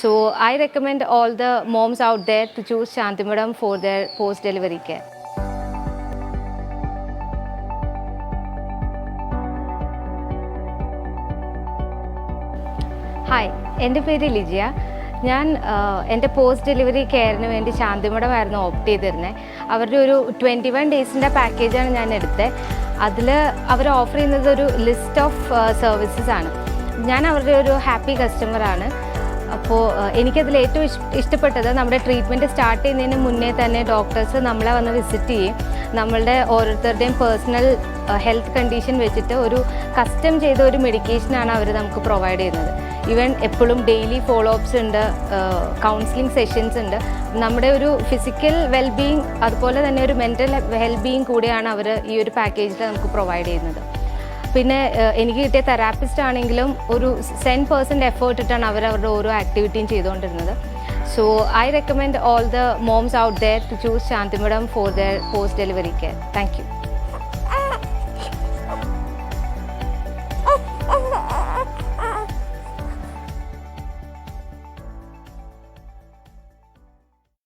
So I recommend all the moms out there to choose Shantimadam for their post delivery care. Hi എന്റെ പേര് ലിജിയ. ഞാൻ എന്റെ post delivery കെയറിന് വേണ്ടി ശാന്തിമഠമായിരുന്നു opt ചെയ്തിരുന്നത് അവരുടെ ഒരു ട്വന്റി വൺ ഡേയ്സിന്റെ പാക്കേജാണ് ഞാൻ എടുത്തത് അതിൽ അവർ ഓഫർ ചെയ്യുന്നത് ഒരു ലിസ്റ്റ് ഓഫ് സർവീസസ് ആണ്. ഞാൻ അവരുടെ ഒരു ഹാപ്പി കസ്റ്റമറാണ് അപ്പോൾ എനിക്കതിൽ ഏറ്റവും ഇഷ്- ഇഷ്ടപ്പെട്ടത് നമ്മുടെ ട്രീറ്റ്മെന്റ് സ്റ്റാർട്ട് ചെയ്യുന്നതിന് മുന്നേ തന്നെ ഡോക്ടേഴ്സ് നമ്മളെ വന്ന് വിസിറ്റ് ചെയ്യും. നമ്മളുടെ ഓരോരുത്തരുടെയും പേഴ്സണൽ ഹെൽത്ത് കണ്ടീഷൻ വെച്ചിട്ട് ഒരു കസ്റ്റം ചെയ്ത ഒരു മെഡിക്കേഷനാണ് അവർ നമുക്ക് പ്രൊവൈഡ് ചെയ്യുന്നത്. ഈവൻ എപ്പോഴും ഡെയിലി ഫോളോ അപ്സ് ഉണ്ട് കൗൺസിലിംഗ് സെഷൻസ് ഉണ്ട്. നമ്മുടെ ഒരു ഫിസിക്കൽ വെൽബീയിങ് അതുപോലെ തന്നെ ഒരു മെന്റൽ വെൽബീയിങ് കൂടിയാണ് അവർ ഈ ഒരു പാക്കേജിൽ നമുക്ക് പ്രൊവൈഡ് ചെയ്യുന്നത്. പിന്നെ എനിക്ക് കിട്ടിയ തെറാപ്പിസ്റ്റ് ആണെങ്കിലും ഒരു സെൻ പേഴ്സന്റ് എഫേർട്ട് ഇട്ടാണ് അവർ അവരുടെ ഓരോ ആക്ടിവിറ്റിയും ചെയ്തുകൊണ്ടിരുന്നത്. So I recommend all the moms out there to choose Santhimadom for their post delivery care thank you